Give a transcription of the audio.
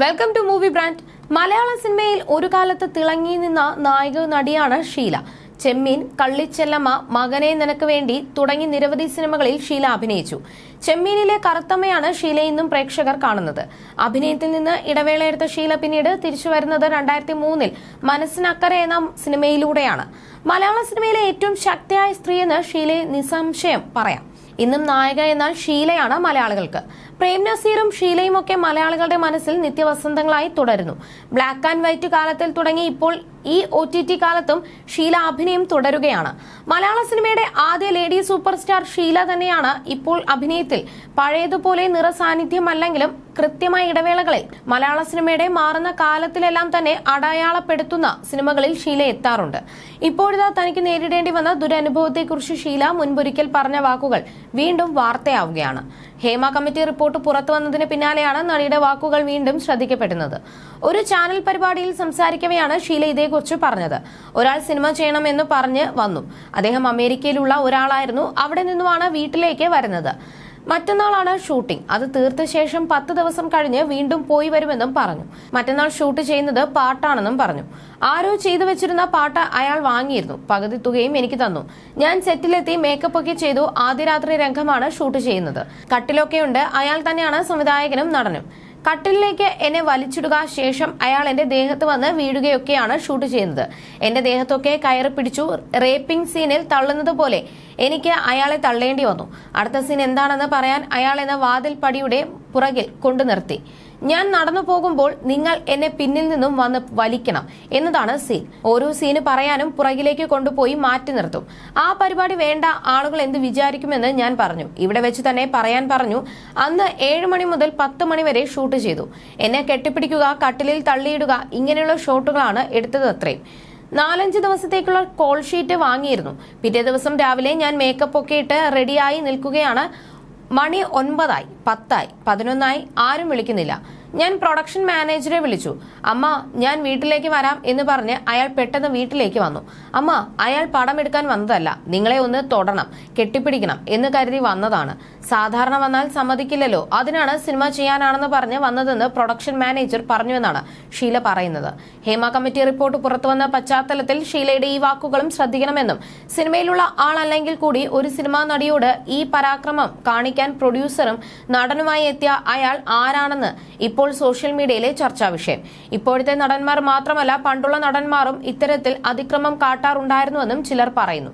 Welcome to movie brand മലയാള സിനിമയിൽ ഒരു കാലത്ത് തിളങ്ങി നിന്ന നായിക നടിയാണ് ഷീല. ചെമ്മീൻ കള്ളിച്ചെല്ലമ്മ മകനെ നിനക്ക് വേണ്ടി തുടങ്ങി നിരവധി സിനിമകളിൽ ഷീല അഭിനയിച്ചു. ചെമ്മീനിലെ കറുത്തമ്മയാണ് ഷീല ഇന്നും പ്രേക്ഷകർ കാണുന്നത്. അഭിനയത്തിൽ നിന്ന് ഇടവേളയെടുത്ത ഷീല പിന്നീട് തിരിച്ചു വരുന്നത് രണ്ടായിരത്തി മൂന്നിൽ മനസ്സിനക്കരെ എന്ന സിനിമയിലൂടെയാണ്. മലയാള സിനിമയിലെ ഏറ്റവും ശക്തിയായ സ്ത്രീയെന്ന് ഷീലയെ നിസ്സംശയം പറയാം. ഇന്നും നായിക എന്നാൽ ഷീലയാണ് മലയാളികൾക്ക്. പ്രേം നസീറും ഷീലയും ഒക്കെ മലയാളികളുടെ മനസ്സിൽ നിത്യവസന്തങ്ങളായി തുടരുന്നു. ബ്ലാക്ക് ആൻഡ് വൈറ്റ് കാലത്തിൽ തുടങ്ങി ഇപ്പോൾ ഈ ഒ ടി ടി കാലത്തും ഷീല അഭിനയം തുടരുകയാണ്. മലയാള സിനിമയുടെ ആദ്യ ലേഡി സൂപ്പർ സ്റ്റാർ ഷീല തന്നെയാണ് ഇപ്പോൾ അഭിനയത്തിൽ. പഴയതുപോലെ നിറസാന്നിധ്യമല്ലെങ്കിലും കൃത്യമായ ഇടവേളകളിൽ മലയാള സിനിമയുടെ മാറുന്ന കാലത്തിലെല്ലാം തന്നെ അടയാളപ്പെടുത്തുന്ന സിനിമകളിൽ ഷീല എത്താറുണ്ട്. ഇപ്പോഴിതാ തനിക്ക് നേരിടേണ്ടി വന്ന ദുരനുഭവത്തെക്കുറിച്ച് ഷീല മുൻപൊരിക്കൽ പറഞ്ഞ വാക്കുകൾ വീണ്ടും വാർത്തയാവുകയാണ്. ഹേമ കമ്മിറ്റി റിപ്പോർട്ട് പുറത്തു വന്നതിന് പിന്നാലെയാണ് നടിയുടെ വാക്കുകൾ വീണ്ടും ശ്രദ്ധിക്കപ്പെടുന്നത്. ഒരു ചാനൽ പരിപാടിയിൽ സംസാരിക്കവെയാണ് ഷീല ഇതേക്കുറിച്ച് പറഞ്ഞത്. ഒരാൾ സിനിമ ചെയ്യണമെന്ന് പറഞ്ഞ് വന്നു. അദ്ദേഹം അമേരിക്കയിലുള്ള ഒരാളായിരുന്നു. അവിടെ നിന്നുമാണ് വീട്ടിലേക്ക് വരുന്നത്. മറ്റന്നാളാണ് ഷൂട്ടിംഗ്. അത് തീർത്ത ശേഷം പത്ത് ദിവസം കഴിഞ്ഞ് വീണ്ടും പോയി വരുമെന്നും പറഞ്ഞു. മറ്റന്നാൾ ഷൂട്ട് ചെയ്യുന്നത് പാട്ടാണെന്നും പറഞ്ഞു. ആരോ ചെയ്തു വെച്ചിരുന്ന പാട്ട് അയാൾ വാങ്ങിയിരുന്നു. പകുതി തുകയും എനിക്ക് തന്നു. ഞാൻ സെറ്റിലെത്തി മേക്കപ്പ് ഒക്കെ ചെയ്തു. ആദ്യ രാത്രി രംഗമാണ് ഷൂട്ട് ചെയ്യുന്നത്. കട്ടിലൊക്കെയുണ്ട് അയാൾ തന്നെയാണ് സംവിധായകനും നടനും. കട്ടിലിലേക്ക് എന്നെ വലിച്ചിടുക ശേഷം അയാൾ എന്റെ ദേഹത്ത് വന്ന് വീഴുകയൊക്കെയാണ് ഷൂട്ട് ചെയ്യുന്നത്. എന്റെ ദേഹത്തൊക്കെ കയറി പിടിച്ചു റേപ്പിംഗ് സീനിൽ തള്ളുന്നത് പോലെ എനിക്ക് അയാളെ തള്ളേണ്ടി വന്നു. അടുത്ത സീൻ എന്താണെന്ന് പറയാൻ അയാൾ എന്ന വാതിൽ പടിയുടെ പുറകിൽ കൊണ്ടു നിർത്തി. ഞാൻ നടന്നു പോകുമ്പോൾ നിങ്ങൾ എന്നെ പിന്നിൽ നിന്നും വന്ന് വലിക്കണം എന്നതാണ് സീൻ ഓരോ സീന് പറയാനും പുറകിലേക്ക് കൊണ്ടുപോയി മാറ്റി നിർത്തും. ആ പരിപാടി വേണ്ട ആളുകൾ എന്ത് വിചാരിക്കുമെന്ന് ഞാൻ പറഞ്ഞു. ഇവിടെ വെച്ച് തന്നെ പറയാൻ പറഞ്ഞു. അന്ന് ഏഴ് മണി മുതൽ പത്ത് മണി വരെ ഷൂട്ട് ചെയ്തു. എന്നെ കെട്ടിപ്പിടിക്കുക കട്ടിലിൽ തള്ളിയിടുക ഇങ്ങനെയുള്ള ഷോട്ടുകളാണ് എടുത്തത് അത്രയും. നാലഞ്ച് ദിവസത്തേക്കുള്ള കോൾ ഷീറ്റ് വാങ്ങിയിരുന്നു. പിറ്റേ ദിവസം രാവിലെ ഞാൻ മേക്കപ്പ് ഒക്കെ ഇട്ട് റെഡിയായി നിൽക്കുകയാണ്. മണി ഒൻപതായി പത്തായി പതിനൊന്നായി ആരും വിളിക്കുന്നില്ല. ഞാൻ പ്രൊഡക്ഷൻ മാനേജറെ വിളിച്ചു. അമ്മ ഞാൻ വീട്ടിലേക്ക് വരാം എന്ന് പറഞ്ഞ് അയാൾ പെട്ടെന്ന് വീട്ടിലേക്ക് വന്നു. അമ്മ അയാൾ പടം എടുക്കാൻ വന്നതല്ല. നിങ്ങളെ ഒന്ന് തൊടണം കെട്ടിപ്പിടിക്കണം എന്ന് കരുതി വന്നതാണ്. സാധാരണ വന്നാൽ സമ്മതിക്കില്ലല്ലോ. അതിനാണ് സിനിമ ചെയ്യാനാണെന്ന് പറഞ്ഞ് വന്നതെന്ന് പ്രൊഡക്ഷൻ മാനേജർ പറഞ്ഞുവെന്നാണ് ഷീല പറയുന്നത്. ഹേമ കമ്മിറ്റി റിപ്പോർട്ട് പുറത്തുവന്ന പശ്ചാത്തലത്തിൽ ഷീലയുടെ ഈ വാക്കുകളും ശ്രദ്ധിക്കണമെന്നും സിനിമയിലുള്ള ആളല്ലെങ്കിൽ കൂടി ഒരു സിനിമാ നടിയോട് ഈ പരാക്രമം കാണിക്കാൻ പ്രൊഡ്യൂസറും നടനുമായി എത്തിയ അയാൾ ആരാണെന്ന് ഇപ്പോൾ ഇപ്പോൾ സോഷ്യൽ മീഡിയയിലെ ചർച്ചാ വിഷയം. ഇപ്പോഴത്തെ നടന്മാർ മാത്രമല്ല പണ്ടുള്ള നടന്മാരും ഇത്തരത്തിൽ അതിക്രമം കാട്ടാറുണ്ടായിരുന്നുവെന്നും ചിലർ പറയുന്നു.